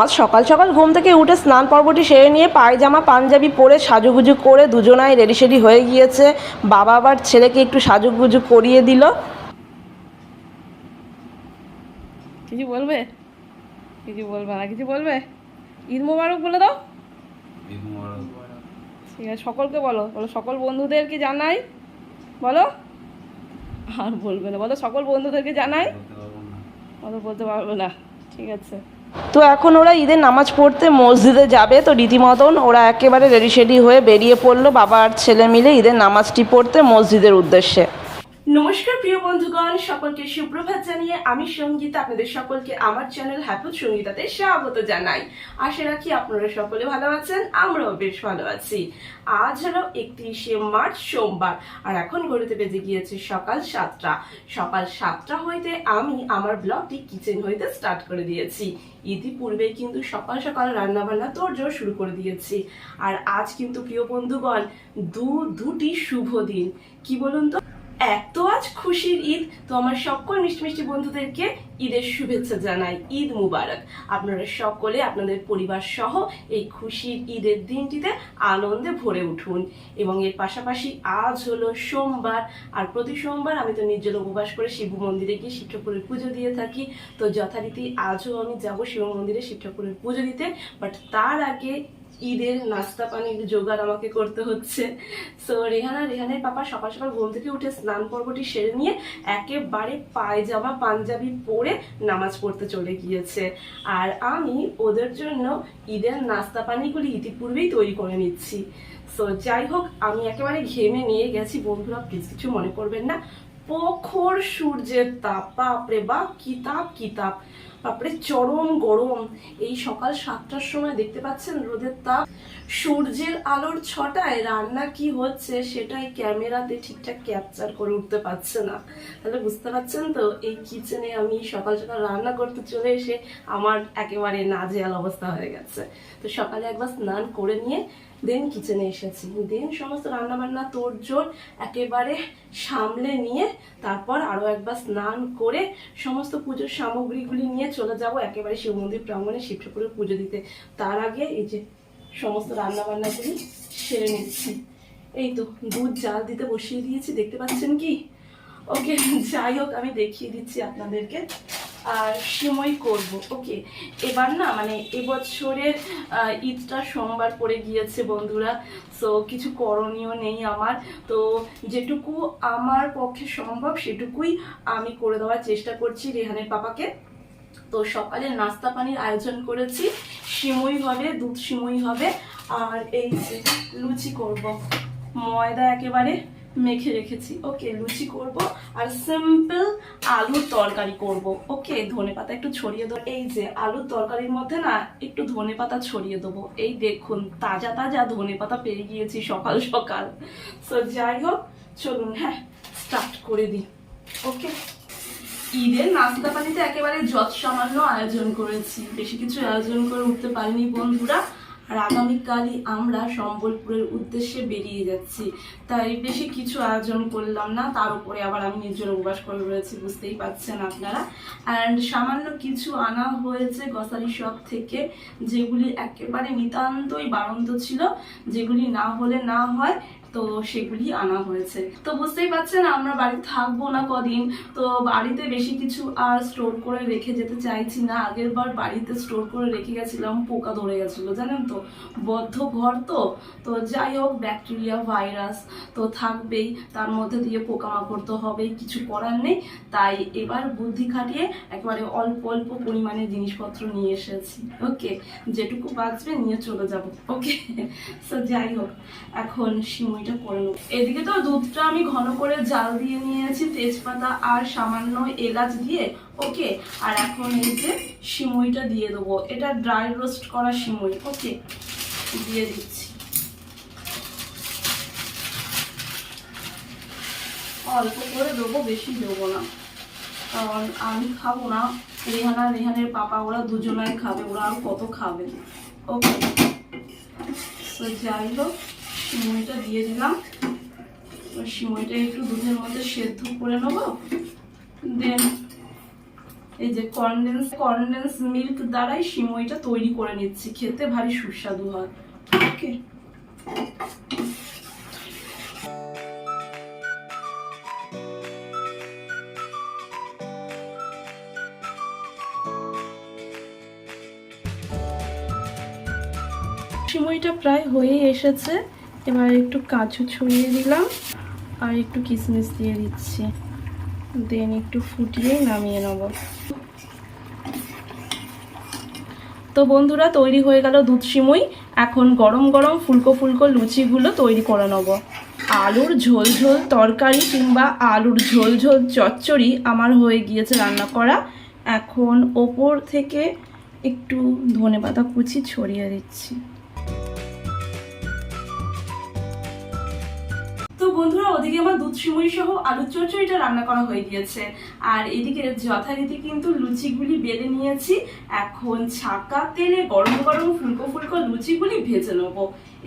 আজ সকাল সকাল ঘুম থেকে উঠে স্নান পর্বটি সেরে নিয়ে পায়জামা পাঞ্জাবি পরে সাজুগুজু করে দুজনাই রেডি সেডি হয়ে গিয়েছে। বাবা আবার ছেলেকে একটু সাজুগুজু করিয়ে দিল। কিছু বলবে? কিছু বলবে না কিছু বলবে? ঈদ মোবারক বলে দাও। ঠিক আছে সকলকে বলো। বলো সকল বন্ধুদেরকে জানাই। বলো। আর বলবে না বলো সকল বন্ধুদেরকে জানাই। বলতে পারব বলতে পারবে না। ঠিক আছে। তো এখন ওরা ঈদের নামাজ পড়তে মসজিদে যাবে, তো রীতিমতন ওরা একেবারে রেডি সেডি হয়ে বেরিয়ে পড়ল। বাবা আর ছেলে মিলে ঈদের নামাজটি পড়তে মসজিদের উদ্দেশ্যে। নমস্কার, প্রিয় বন্ধুগণ, সকলকে সুপ্রভাত জানিয়ে আমি সঙ্গীতা, আপনাদের সকলকে আমার চ্যানেল হ্যাপি সঙ্গীতাতে স্বাগত জানাই। আশা রাখি আপনারা সকলে ভালো আছেন, আমরাও বেশ ভালো আছি। আজ হলো একত্রিশে মার্চ সোমবার, আর এখন ঘড়িতে বেজে গিয়েছে সকাল সাতটা। সকাল সাতটা হইতে আমি আমার ব্লগটি কিচেন হইতে স্টার্ট করে দিয়েছি। ইতিপূর্বে কিন্তু সকাল সকাল রান্না বান্না তোড়জোড় শুরু করে দিয়েছি। আর আজ কিন্তু প্রিয় বন্ধুগণ দু দুটি শুভ দিন। কি বলুন তো? এক তো আজ খুশির ঈদ। তো আমার সকল মিষ্টি মিষ্টি বন্ধুদেরকে ঈদের শুভেচ্ছা জানাই। ঈদ মুবারক। আপনারা সকলে, আপনাদের পরিবার সহ এই খুশির ঈদের দিনটিতে আনন্দে ভরে উঠুন। এবং এর পাশাপাশি আজ হলো সোমবার। আর প্রতি সোমবার আমি তো নির্জল উপবাস করে শিব মন্দিরে গিয়ে শিব ঠাকুরের পুজো দিয়ে থাকি। তো যথারীতি আজও আমি যাব শিব মন্দিরে শিব ঠাকুরের পুজো দিতে। বাট তার আগে ঈদের নাস্তা পানির জোগাড় আমাকে করতে হচ্ছে। সো রেহানা, রেহানের পাপা সকাল সকাল ঘুম থেকে উঠে স্নান পর্বটি সেরে নিয়ে একেবারে পায়জামা, পাঞ্জাবি পরে নামাজ পড়তে চলে গিয়েছে। আর আমি ওদের জন্য ঈদের নাস্তা পানিগুলি ইতিপূর্বেই তৈরি করে নিচ্ছি। সো যাই হোক, আমি একেবারে ঘেমে নিয়ে গেছি। বন্ধুরা প্লিজ কিছু মনে করবেন না। প্রখর সূর্যের তাপ। বাপরে বাপ কিতাব কিতাব বাপরে, চরম গরম। এই সকাল সাতটার সময় দেখতে পাচ্ছেন রোদের তাপ। সূর্যের আলোর ছটায় রান্না কি হচ্ছে সেটাই ক্যামেরাতে ঠিকঠাক ক্যাপচার করে উঠতে পারছে না। তাহলে বুঝতে পারছেন তো, এই কিচেনে আমি সকাল সকাল রান্না করতে চলে এসে আমার একেবারে নাজেহাল অবস্থা হয়ে গেছে। তো সকালে একবার স্নান করে নিয়ে দেন কিচেনে এসেছি। দেন সমস্ত রান্না বান্না তোড়জোড় একেবারে সামলে নিয়ে তারপর আরও একবার স্নান করে সমস্ত পুজোর সামগ্রীগুলি নিয়ে চলে যাব একেবারে শিব মন্দির প্রাঙ্গণে শিব ঠাকুরের পুজো দিতে। তার আগে এই যে সমস্ত রান্না বান্না বান্নাগুলি সেরে নিচ্ছি। এই তো দুধ জাল দিতে বসিয়ে দিয়েছি, দেখতে পাচ্ছেন কি? ওকে, যাই হোক, আমি দেখিয়ে দিচ্ছি আপনাদেরকে। আর সিমই করব, ওকে। এবার না মানে এবছরের ঈদটা সোমবার পড়ে গিয়েছে বন্ধুরা। সো কিছু করণীয় নেই আমার। তো যেটুকু আমার পক্ষে সম্ভব, সেটুকুই আমি করে দেওয়ার চেষ্টা করছি রেহানের পাপাকে। তো সকালে নাস্তা পানির আয়োজন করেছি। সিমই হবে, দুধ সিমুই হবে, আর এই লুচি করব। ময়দা একেবারে মেখে রেখেছি। ওকে, লুচি করব আর সিম্পল আলুর তরকারি করব। ওকে, ধনে পাতা একটু ছড়িয়ে দেবো। এই যে আলুর তরকারির মধ্যে না একটু ধনে পাতা ছড়িয়ে দেবো। এই দেখুন, তাজা তাজা ধনে পাতা পেয়ে গিয়েছি সকাল সকাল। সো যাই হোক, চলুন হ্যাঁ স্টার্ট করে দিই। ওকে। ঈদের নাস্তা পানিতে একেবারে যত সামান্য আয়োজন করেছি। বেশি কিছু আয়োজন করে উঠতে পারিনি বন্ধুরা। আর আগামীকালই আমরা সম্বলপুরের উদ্দেশ্যে বেরিয়ে যাচ্ছি। তাই বেশি কিছু আয়োজন করলাম না, তার উপরে আবার আমি নিজের উপবাস করে রয়েছি, বুঝতেই পারছেন আপনারা। অ্যান্ড সামান্য কিছু আনা হয়েছে গ্রসারি শপ থেকে, যেগুলি একেবারে নিতান্তই বাড়ন্ত ছিল, যেগুলি না হলে না হয় তো সেগুলি আনা হয়েছে। তো বুঝতেই পারছেন, আমরা বাড়িতে থাকব না কদিন। তো বাড়িতে বেশি কিছু আর স্টোর করে রেখে যেতে চাইছি না। আগের বার বাড়িতে স্টোর করে রেখে গেছিলাম, পোকা ধরে গেছিল, জানেন তো? বদ্ধ ঘর তো? তো যাই হোক ব্যাকটেরিয়া ভাইরাস তো থাকবেই। তার মধ্যে দিয়ে পোকামাকড় তো হবেই, কিছু করার নেই। তাই এবার বুদ্ধি খাটিয়ে একবারে অল্প অল্প পরিমাণে জিনিসপত্র নিয়ে এসেছি। ওকে, যেটুকু বাঁচবে নিয়ে চলে যাব। ওকে সো যাই হোক, এখন সিমুইটা করে নেব। এদিকে তো দুধটা আমি ঘন করে জাল দিয়ে নিয়েছি, তেজপাতা আর সামান্য এলাচ দিয়ে। ওকে, আর এখন এই যে সিমুইটা দিয়ে দেবো। এটা ড্রাই রোস্ট করা সিমুই, ওকে, দিয়ে দিচ্ছি। অল্প করে দেবো, বেশি দেবো না। কারণ আমি খাব না, রেহানা, রেহানের পাপা, ওরা দুজনাই খাবে, ওরা আর কত খাবে? ওকে। তো যাই হোক সিমইটা দিয়ে দিলাম। এবার সিমইটা একটু দুধের মধ্যে সেদ্ধ করে নেব। দেন এই যে কনডেন্স কনডেন্স মিল্ক দ্বারাই সিমইটা তৈরি করে নিচ্ছি। খেতে ভারী সুস্বাদু হয়। ওকে সিমইটা প্রায় হয়ে এসেছে। এবার একটু কাজু ছড়িয়ে দিলাম আর একটু কিশমিশ দিয়ে দিচ্ছি। দেন একটু ফুটিয়ে নামিয়ে নেব। তো বন্ধুরা, তৈরি হয়ে গেল দুধ সিমুই এখন গরম গরম ফুলকো ফুলকো লুচিগুলো তৈরি করে নেব। আলুর ঝোল ঝোল তরকারি কিংবা আলুর ঝোল ঝোল চচ্চড়ি আমার হয়ে গিয়েছে রান্না করা। এখন ওপর থেকে একটু ধনেপাতা কুচি ছড়িয়ে দিচ্ছি। বন্ধুরা, ওদিকে আমার দুধ সিমুই সহ আলুর চচ্চড়িটা রান্না করা হয়ে গিয়েছে। আর এদিকে যথারীতি কিন্তু লুচিগুলি বেলে নিয়েছি। এখন ছাকা তেলে গরম গরম ফুলকো ফুলকো লুচিগুলি ভেজে নেব।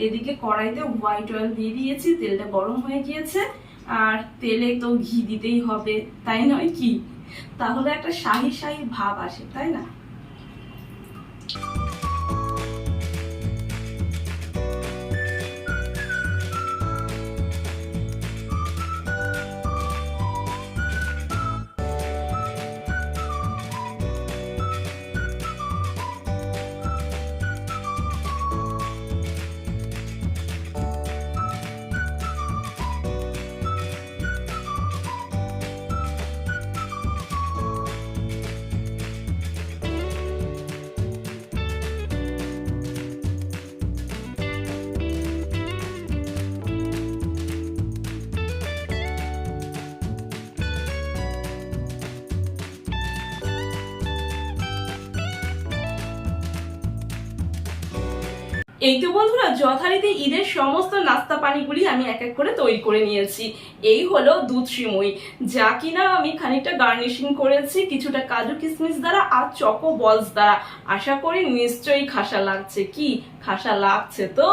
এদিকে কড়াইতে হোয়াইট অয়েল দিয়ে দিয়েছি, তেলটা গরম হয়ে গিয়েছে। আর তেলে তো ঘি দিতেই হবে, তাই নয় কি? তাহলে একটা শাহি শাহি ভাব আসে, তাই না? এই তো বন্ধুরা, যথারীতি ঈদের সমস্ত নাস্তা পানিগুলি আমি এক এক করে তৈরি করে নিয়েছি। এই হলো দুধ সিমুই। যা কিনা আমি খানিকটা গার্নিশিং করেছি কিছুটা কাজু কিশমিশ দ্বারা আর চকো বলস দ্বারা। আশা করি নিশ্চয়ই খাসা লাগছে। কি? খাসা লাগছে তো?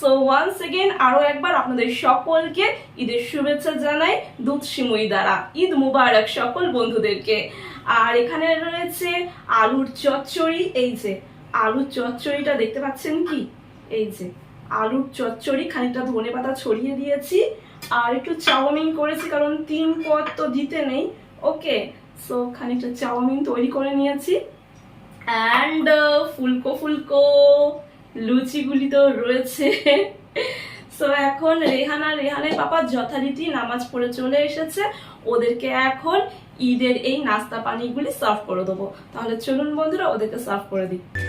সো ওয়ান্স এগেন আরও একবার আপনাদের সকলকে ঈদের শুভেচ্ছা জানাই দুধ সিমুই দ্বারা। ঈদ মুবারক সকল বন্ধুদেরকে। আর এখানে রয়েছে আলুর চচ্চড়ি। এই যে, আলুর চচ্চড়িটা দেখতে পাচ্ছেন কি? এই যে, আলুর চচ্চড়ি, খানিকটা ধনে পাতা ছড়িয়ে দিয়েছি, আর একটু চাউমিন করেছি, কারণ তিন পদ তো দিতে নেই। ওকে সো খানিকটা চাউমিন তৈরি করে নিয়েছি। অ্যান্ড ফুলকো ফুলকো, লুচিগুলি তো রয়েছে। সো এখন রেহানা, রেহানের পাপা যথারীতি নামাজ পড়ে চলে এসেছে। ওদেরকে এখন ঈদের এই নাস্তা পানিগুলি সার্ভ করে দেবো। তাহলে চলুন বন্ধুরা, ওদেরকে সার্ভ করে দিই।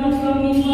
nós não somos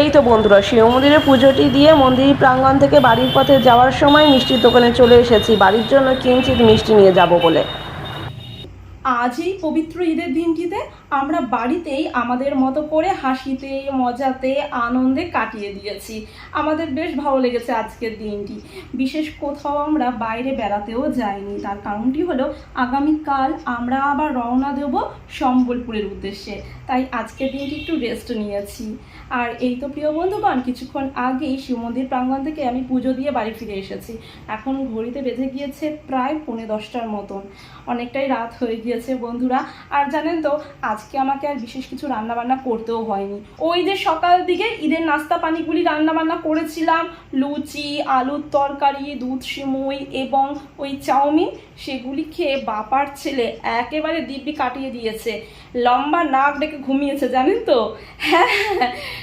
এই তো বন্ধুরা, শিব মন্দিরের পুজোটি দিয়ে মন্দির প্রাঙ্গণ থেকে বাড়ির পথে যাওয়ার সময় মিষ্টির দোকানে চলে এসেছি। বাড়ির জন্য কিঞ্চিত মিষ্টি নিয়ে যাব বলে। আজ এই পবিত্র ঈদের দিনটিতে আমরা বাড়িতেই আমাদের মতো করে হাসিতে, মজাতে, আনন্দে কাটিয়ে দিয়েছি। আমাদের বেশ ভালো লেগেছে আজকের দিনটি। বিশেষ কোথাও আমরা বাইরে বেড়াতেও যাইনি। তার কারণটি হলো, আগামীকাল আমরা আবার রওনা দেব সম্বলপুরের উদ্দেশ্যে। তাই আজকের দিনটি একটু রেস্ট নিয়েছি। আর এই তো প্রিয় বন্ধুগণ, কিছুক্ষণ আগেই শিব মন্দির প্রাঙ্গণ থেকে আমি পুজো দিয়ে বাড়ি ফিরে এসেছি। এখন ঘড়িতে বেজে গিয়েছে প্রায় পৌনে দশটার মতন। অনেকটাই রাত হয়ে গিয়েছে। বন্ধুরা। আর জানেন তো, আজকে আমাকে আর বিশেষ কিছু রান্নাবান্না করতেও হয়নি। ওই যে সকাল দিকে ঈদের নাস্তা পানিগুলি রান্নাবান্না করেছিলাম, লুচি, আলুর তরকারি, দুধ, সিমুই এবং ওই চাউমিন। সেগুলি খেয়ে বাপার ছেলে একেবারে দিব্যি কাটিয়ে দিয়েছে। লম্বা নাক ডেকে ঘুমিয়েছে, জানেন তো? হ্যাঁ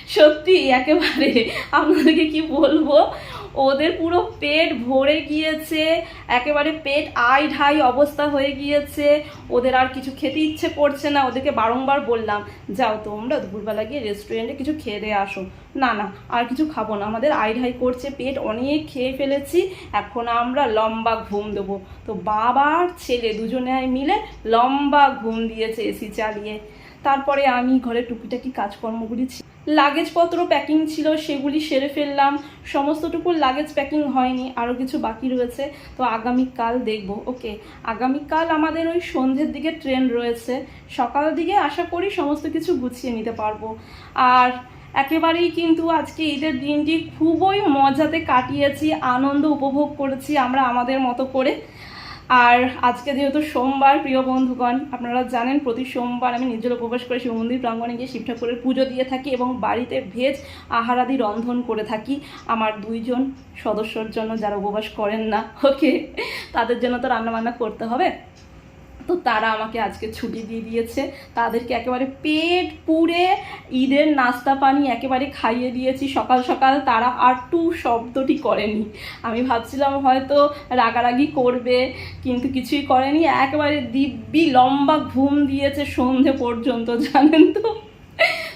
সত্যি একেবারে। আপনাদেরকে কি বলব? ওদের পুরো পেট ভরে গিয়েছে, একেবারে পেট আই ঢাই অবস্থা হয়ে গিয়েছে। ওদের আর কিছু খেতে ইচ্ছে করছে না। ওদেরকে বারংবার বললাম, যাও তোমরা দুপুরবেলা গিয়ে রেস্টুরেন্টে কিছু খেয়ে দিয়ে আসো। না না, আর কিছু খাব না। আমাদের আই ঢাই করছে পেট, অনেক খেয়ে ফেলেছি। এখন আমরা লম্বা ঘুম দেবো। তো বাবার ছেলে দুজনে মিলে লম্বা ঘুম দিয়েছে এসি চালিয়ে। তারপরে আমি ঘরে টুকিটাকি কাজকর্মগুলি লাগেজপত্র প্যাকিং ছিল, সেগুলি সেরে ফেললাম। সমস্তটুকু লাগেজ প্যাকিং হয়নি আরও কিছু বাকি রয়েছে। তো আগামীকাল দেখব। ওকে, আগামীকাল আমাদের ওই সন্ধ্যের দিকে ট্রেন রয়েছে। সকালের দিকে আশা করি সমস্ত কিছু গুছিয়ে নিতে পারব। আর একেবারেই কিন্তু আজকে ঈদের দিনটি খুবই মজাতে কাটিয়েছি, আনন্দ উপভোগ করেছি আমরা আমাদের মতো করে। আর আজকে যেহেতু সোমবার, প্রিয় বন্ধুগণ, আপনারা জানেন প্রতি সোমবার আমি নিজের উপবাস করে শিব মন্দির প্রাঙ্গণে গিয়ে শিব ঠাকুরের পুজো দিয়ে থাকি এবং বাড়িতে ভেজ আহারাদি রন্ধন করে থাকি। আমার দুইজন সদস্যর জন্য যারা উপবাস করেন না, ওকে, তাদের জন্য তো রান্নাবান্না করতে হবে। তো তারা আমাকে আজকে ছুটি দিয়ে দিয়েছে। তাদেরকে একেবারে পেট পুড়ে ঈদের নাস্তা পানি একেবারে খাইয়ে দিয়েছি সকাল সকাল। তারা আর টু শব্দটি করেনি। আমি ভাবছিলাম হয়তো রাগারাগি করবে, কিন্তু কিছুই করেনি। একেবারে দিব্যি লম্বা ঘুম দিয়েছে সন্ধে পর্যন্ত, জানেন তো?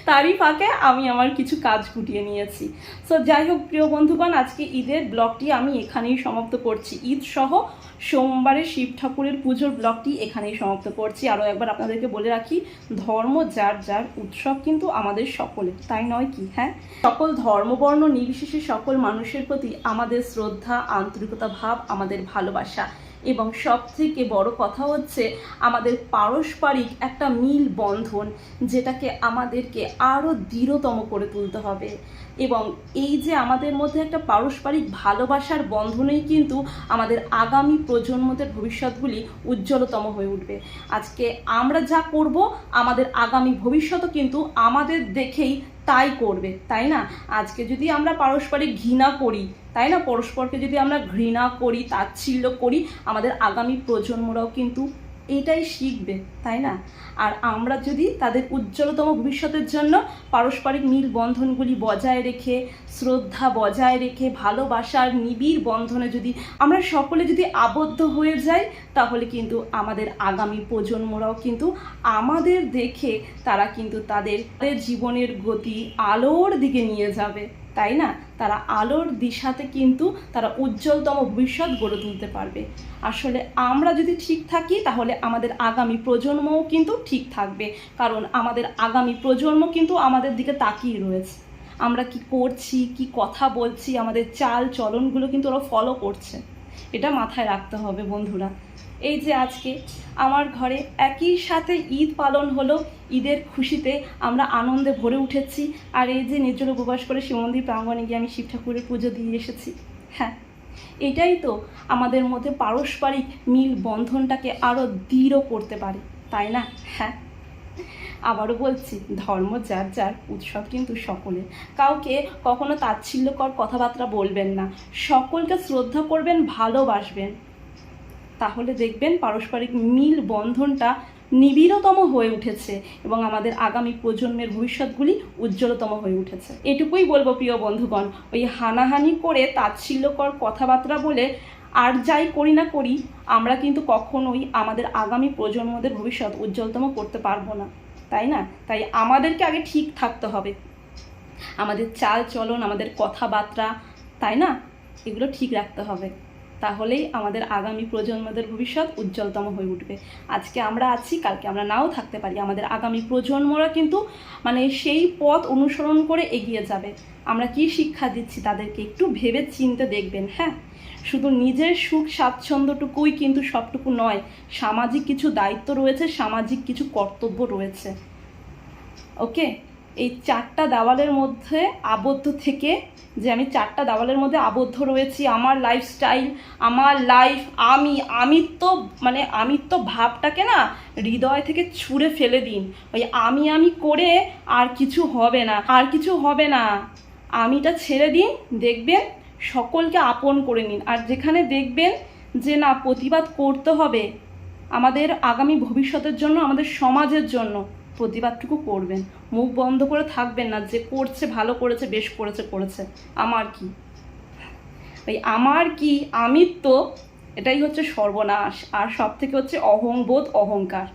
তারই ফাঁকে আমি আমার কিছু কাজ গুটিয়ে নিয়েছি। সো যাই হোক, প্রিয় বন্ধুগণ, আজকে ঈদের ব্লগটি আমি এখানেই সমাপ্ত করছি। ঈদ সহ সোমবারে শিব ঠাকুরের পুজোর ব্লগটি এখানেই সমাপ্ত করছি। আরও একবার আপনাদেরকে বলে রাখি, ধর্ম যার যার উৎসব কিন্তু আমাদের সকলে তাই নয় কি? হ্যাঁ? সকল ধর্মবর্ণ নির্বিশেষে সকল মানুষের প্রতি আমাদের শ্রদ্ধা, আন্তরিকতা ভাব, আমাদের ভালোবাসা এবং সব থেকে বড় কথা হচ্ছে আমাদের পারস্পরিক একটা মিল বন্ধন যেটাকে আমাদেরকে আরও দৃঢ়তম করে তুলতে হবে। এবং এই যে আমাদের মধ্যে একটা পারস্পরিক ভালোবাসার বন্ধনেই কিন্তু আমাদের আগামী প্রজন্মদের ভবিষ্যৎগুলি উজ্জ্বলতম হয়ে উঠবে। আজকে আমরা যা করব, আমাদের আগামী ভবিষ্যৎও কিন্তু আমাদের দেখেই তাই করবে, তাই না? আজকে যদি আমরা পারস্পরিক ঘৃণা করি, তাই না? পরস্পরকে যদি আমরা ঘৃণা করি, তাচ্ছিল্য করি, আমাদের আগামী প্রজন্মরাও কিন্তু এটাই শিখবে, তাই না? আর আমরা যদি তাদের উজ্জ্বলতম ভবিষ্যতের জন্য পারস্পরিক মিল বন্ধনগুলি বজায় রেখে, শ্রদ্ধা বজায় রেখে, ভালোবাসার নিবিড় বন্ধনে যদি আমরা সকলে যদি আবদ্ধ হয়ে যাই, তাহলে কিন্তু আমাদের আগামী প্রজন্মরাও কিন্তু আমাদের দেখে তারা কিন্তু তাদের জীবনের গতি আলোর দিকে নিয়ে যাবে। তাই না? তারা আলোর দিশাতে কিন্তু তারা উজ্জ্বলতম ভবিষ্যৎ গড়ে তুলতে পারবে। আসলে আমরা যদি ঠিক থাকি, তাহলে আমাদের আগামী প্রজন্মও কিন্তু ঠিক থাকবে। কারণ আমাদের আগামী প্রজন্ম কিন্তু আমাদের দিকে তাকিয়ে রয়েছে। আমরা কি করছি, কি কথা বলছি, আমাদের চাল চলনগুলো কিন্তু ওরা ফলো করছে। এটা মাথায় রাখতে হবে বন্ধুরা। এই যে আজকে আমার ঘরে একই সাথে ঈদ পালন হলো, ঈদের খুশিতে আমরা আনন্দে ভরে উঠেছি। আর এই যে নির্জল উপবাস করে শিব মন্দির প্রাঙ্গণে গিয়ে আমি শিব ঠাকুরের পুজো দিয়ে এসেছি। হ্যাঁ এটাই তো আমাদের মধ্যে পারস্পরিক মিল বন্ধনটাকে আরও দৃঢ় করতে পারে, তাই না? হ্যাঁ আবারও বলছি, ধর্ম যার যার, উৎসব কিন্তু সকলের। কাউকে কখনো তাচ্ছিল্যকর কথাবার্তা বলবেন না। সকলকে শ্রদ্ধা করবেন, ভালোবাসবেন। তাহলে দেখবেন পারস্পরিক মিল বন্ধনটা নিবিড়তম হয়ে উঠেছে এবং আমাদের আগামী প্রজন্মের ভবিষ্যৎগুলি উজ্জ্বলতম হয়ে উঠেছে। এটুকুই বলব প্রিয় বন্ধুগণ, ওই হানাহানি করে তাচ্ছিল্যকর কথাবার্তা বলে আর যাই করি না করি, আমরা কিন্তু কখনোই আমাদের আগামী প্রজন্মদের ভবিষ্যৎ উজ্জ্বলতম করতে পারব না। তাই না? তাই আমাদেরকে আগে ঠিক থাকতে হবে। আমাদের চাল চলন, আমাদের কথাবার্তা, তাই না? এগুলো ঠিক রাখতে হবে। তাহলেই আমাদের আগামী প্রজন্মদের ভবিষ্যৎ উজ্জ্বলতম হয়ে উঠবে। আজকে আমরা আছি, কালকে আমরা নাও থাকতে পারি। আমাদের আগামী প্রজন্মরা কিন্তু মানে সেই পথ অনুসরণ করে এগিয়ে যাবে। আমরা কি শিক্ষা দিচ্ছি তাদেরকে একটু ভেবে চিনতে দেখবেন হ্যাঁ? শুধু নিজের সুখ স্বাচ্ছন্দ্যটুকুই কিন্তু সবটুকু নয়, সামাজিক কিছু দায়িত্ব রয়েছে, সামাজিক কিছু কর্তব্য রয়েছে। ওকে? এই চারটা দেওয়ালের মধ্যে আবদ্ধ থেকে যে আমি চারটা দেওয়ালের মধ্যে আবদ্ধ রয়েছি, আমার লাইফস্টাইল আমার লাইফ আমি আমিত্ব মানে আমিত্ব ভাবটাকে না হৃদয় থেকে ছুঁড়ে ফেলে দিন। ওই আমি আমি করে আর কিছু হবে না, আর কিছু হবে না। আমিটা ছেড়ে দিন, দেখবেন সকলকে আপন করে নিন। আর যেখানে দেখবেন যে না, প্রতিবাদ করতে হবে আমাদের আগামী ভবিষ্যতের জন্য, আমাদের সমাজের জন্য। প্রতিবাদটুকু করবেন। মুখ বন্ধ করে থাকবেন না যে করছে, ভালো করেছে, বেশ করেছে করেছে। আমার কি? ওই আমার কি? তো এটাই হচ্ছে সর্বনাশ। আর সব থেকে হচ্ছে অহংবোধ, অহংকার।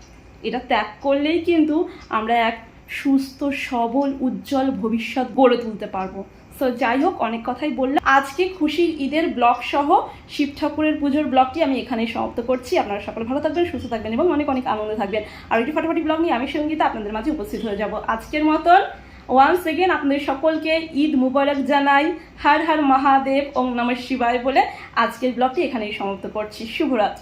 এটা ত্যাগ করলেই কিন্তু আমরা এক সুস্থ, সবল, উজ্জ্বল ভবিষ্যৎ গড়ে তুলতে পারব। সো যাই হোক অনেক কথাই বললাম। আজকে খুশি ঈদের ব্লগ সহ শিব ঠাকুরের পুজোর ব্লগটি আমি এখানেই সমাপ্ত করছি। আপনারা সকলে ভালো থাকবেন, সুস্থ থাকবেন এবং অনেক অনেক আনন্দে থাকবেন। আর একটি ফাটাফাটি ব্লগ নিয়ে আমি সঙ্গীতা আপনাদের মাঝে উপস্থিত হয়ে যাব। আজকের মতন ওয়ান্স এগেন আপনাদের সকলকে ঈদ মুবারক জানাই। হর হর মহাদেব, ওম নমঃ শিবায় বলে আজকের ব্লগটি এখানেই সমাপ্ত করছি। শুভরাত্রি।